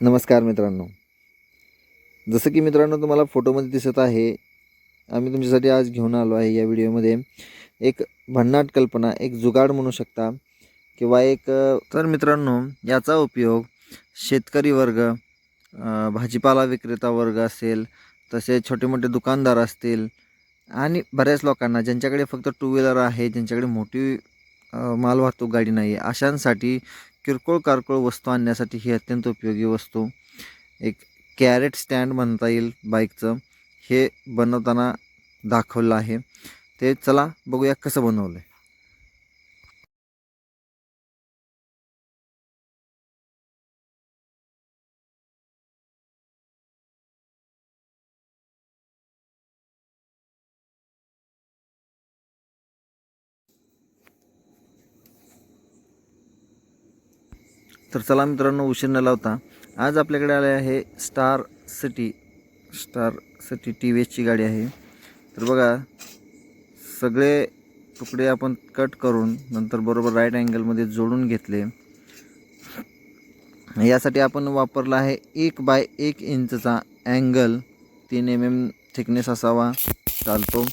नमस्कार मित्रांनो. जसं की मित्रांनो तुम्हाला फोटोमध्ये दिसत आहे आम्ही तुमच्यासाठी आज घेऊन आलो आहे या व्हिडिओमध्ये. एक भन्नाट कल्पना एक जुगाड म्हणू शकता किंवा एक तर मित्रांनो याचा उपयोग शेतकरी वर्ग भाजीपाला विक्रेता वर्ग असेल तसे छोटे मोठे दुकानदार असतील आणि बऱ्याच लोकांना ज्यांच्याकडे फक्त टू व्हीलर आहे ज्यांच्याकडे मोठी मालवाहतूक गाडी नाही आहे अशांसाठी किरकोळ कारकोळ वस्तू आणण्यासाठी ही अत्यंत उपयोगी वस्तू. एक कॅरेट स्टँड म्हणता येईल बाईकचं. हे बनवताना दाखवलं आहे. ते चला बघूया कसं बनवलं आहे तर चला मित्रांनो उशीर न लावता. आज आपल्याकडे आले आहे star city star city T V एसची गाडी आहे. तर बघा सगळे तुकडे आपण कट करून नंतर बरोबर राईट अँगलमध्ये जोडून घेतले. यासाठी आपण वापरला आहे एक बाय एक इंचचा अँगल तीन एम एम थिकनेस असावा चालतो.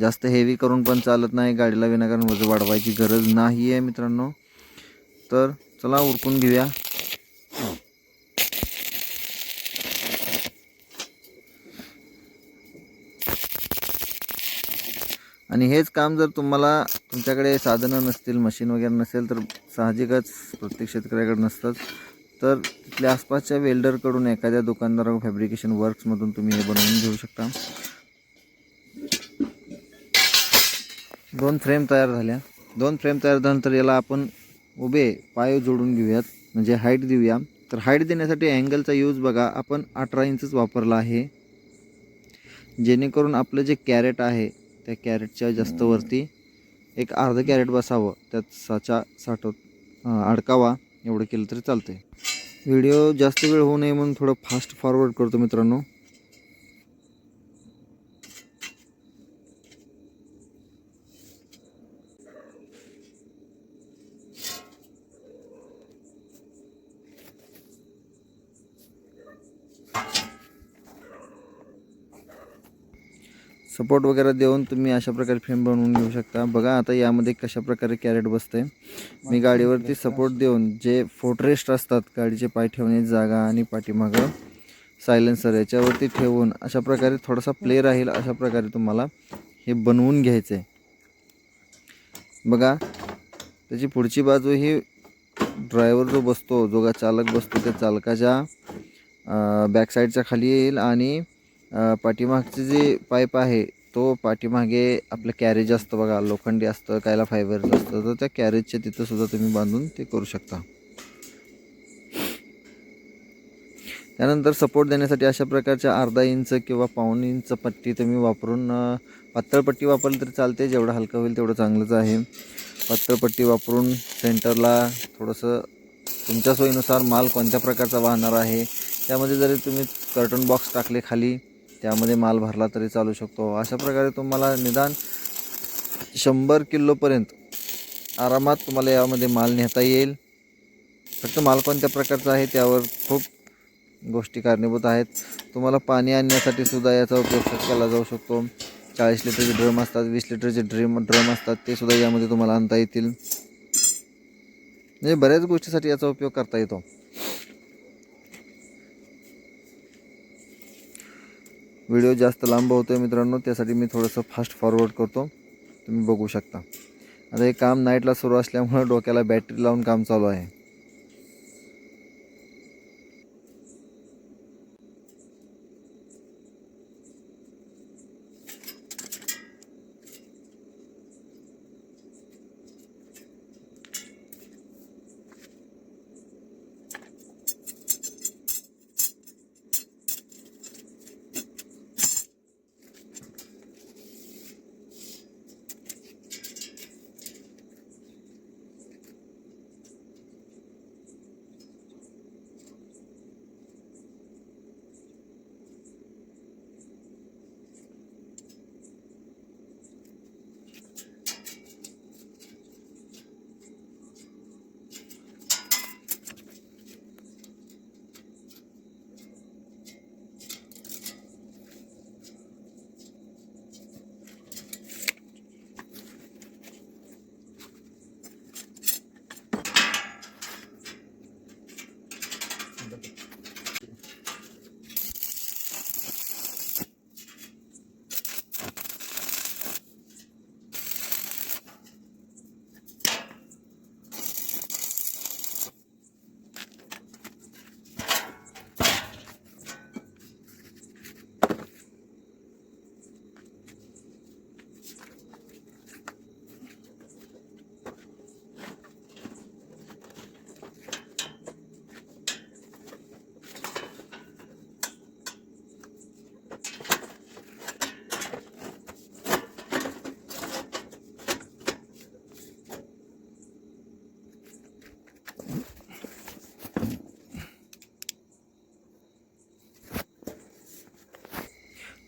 जास्त हेवी करून पण चालत नाही गाडीला विनाकारण वजन वाढवायची गरज नाही आहे मित्रांनो. तर चला उरकून घेऊया. आणि हेच काम जर तुम्हाला तुमच्याकडे साधनं नसतील मशीन वगैरे नसेल तर साहजिकच प्रत्येक शेतकऱ्याकडे नसतंच. तर तिथल्या आसपासच्या वेल्डरकडून एखाद्या दुकानदार फॅब्रिकेशन वर्क्समधून तुम्ही हे बनवून घेऊ शकता. दोन फ्रेम तयार झाल्या. दोन फ्रेम तयार झाल्यानंतर याला आपण उभे पाय जोडून घेऊयात. म्हणजे हाईट देऊया. तर हाईट देण्यासाठी अँगलचा यूज बघा. आपण अठरा इंचच वापरला आहे. जेणेकरून आपलं जे कॅरेट आहे त्या कॅरेटच्या जास्त वरती एक अर्ध कॅरेट बसावं. त्यात साचा साठवत अडकावा. एवढं केलं तरी चालतंय. व्हिडिओ जास्त वेळ होऊ नये म्हणून थोडं फास्ट फॉरवर्ड करतो मित्रांनो. सपोर्ट वगैरे देऊन तुम्ही अशा प्रकारे फ्रेम बनवून घेऊ शकता. बघा आता यामध्ये कशा प्रकारे कॅरेट बसते मी गाडीवरती सपोर्ट देऊन जे फोटरेस्ट असतात गाडीचे पाय ठेवण्याची जागा आणि पाठीमागं सायलेन्सर याच्यावरती ठेवून अशा प्रकारे थोडासा प्ले राहील अशा प्रकारे तुम्हाला हे बनवून घ्यायचं आहे बघा त्याची पुढची बाजू ही ड्रायव्हर जो बसतो जो चालक बसतो त्या चालकाच्या बॅक साईडच्या खाली येईल आणि पाठीमागचे जे पाईप आहे तो पाठीमागे आपलं कॅरेज असतं बघा लोखंडी असतं कायला फायबरचं असतं तर त्या कॅरेजच्या तिथंसुद्धा तुम्ही बांधून ते करू शकता. त्यानंतर सपोर्ट देण्यासाठी अशा प्रकारच्या अर्धा इंच किंवा पाऊण इंच पट्टी तुम्ही वापरून पातळ पट्टी वापरली तरी चालते जेवढं हलकं होईल तेवढं चांगलंच आहे. पातळ पट्टी वापरून सेंटरला थोडंसं तुमच्या सोयीनुसार माल कोणत्या प्रकारचा वाहणार आहे त्यामध्ये जरी तुम्ही कर्टन बॉक्स टाकले खाली त्यामध्ये माल भरला तरी चालू शकतो. अशा प्रकारे तुम्हाला निदान शंभर किलोपर्यंत आरामात तुम्हाला यामध्ये माल नेता येईल. फक्त माल कोणत्या प्रकारचा आहे त्यावर खूप गोष्टी कारणीभूत आहेत. तुम्हाला पाणी आणण्यासाठी सुद्धा याचा उपयोग केला जाऊ शकतो. चाळीस लिटरचे ड्रम असतात वीस लिटरचे ड्रीम ड्रम असतात ते सुद्धा यामध्ये तुम्हाला आणता येतील. म्हणजे बऱ्याच गोष्टीसाठी याचा उपयोग करता येतो. व्हिडिओ जास्त लांब होतो आहे मित्रांनो त्यासाठी मी थोडंसं फास्ट फॉरवर्ड करतो. तुम्ही बघू शकता. आता हे काम नाईटला सुरू असल्यामुळं डोक्याला बॅटरी लावून काम चालू आहे.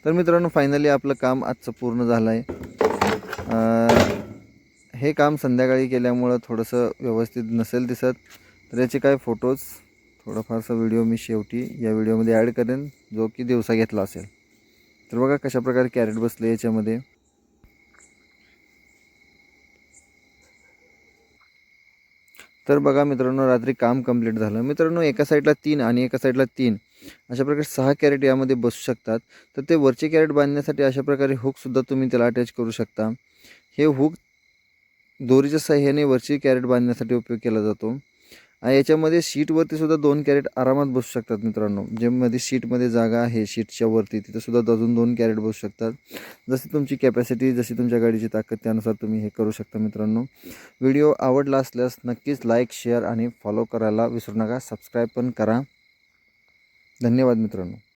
तर मित्रांनो फायनली आपलं काम आजचं पूर्ण झालं आहे हे काम संध्याकाळी केल्यामुळं थोडंसं व्यवस्थित नसेल दिसत तर याचे काय फोटोज थोडाफारसा व्हिडिओ मी शेवटी या व्हिडिओमध्ये ॲड करेन जो की दिवसा घेतला असेल. तर बघा कशा प्रकारे कॅरेट बसले याच्यामध्ये. तर बघा मित्रांनो रात्री काम कंप्लीट झालं. मित्रांनो एका साईडला तीन आणि एका साईडला तीन. अशा प्रकारे सहा कॅरेट यामध्ये बसू शकतात. तर ते वरचे कॅरेट बांधण्यासाठी अशा प्रकारे हुकसुद्धा तुम्ही त्याला अटॅच करू शकता. हे हुक दोरीच्या साह्याने वरची कॅरेट बांधण्यासाठी उपयोग केला जातो. आणि याच्यामध्ये शीटवरती सुद्धा दोन कॅरेट आरामात बसू शकतात मित्रांनो. जे मध्ये शीटमध्ये जागा आहे शीटच्या वरती तिथंसुद्धा अजून दोन कॅरेट बसू शकतात. जशी तुमची कॅपॅसिटी जशी तुमच्या गाडीची ताकद त्यानुसार तुम्ही हे करू शकता मित्रांनो. व्हिडिओ आवडला असल्यास नक्कीच लाईक शेअर आणि फॉलो करायला विसरू नका. सबस्क्राईब पण करा. धन्यवाद मित्रांनो.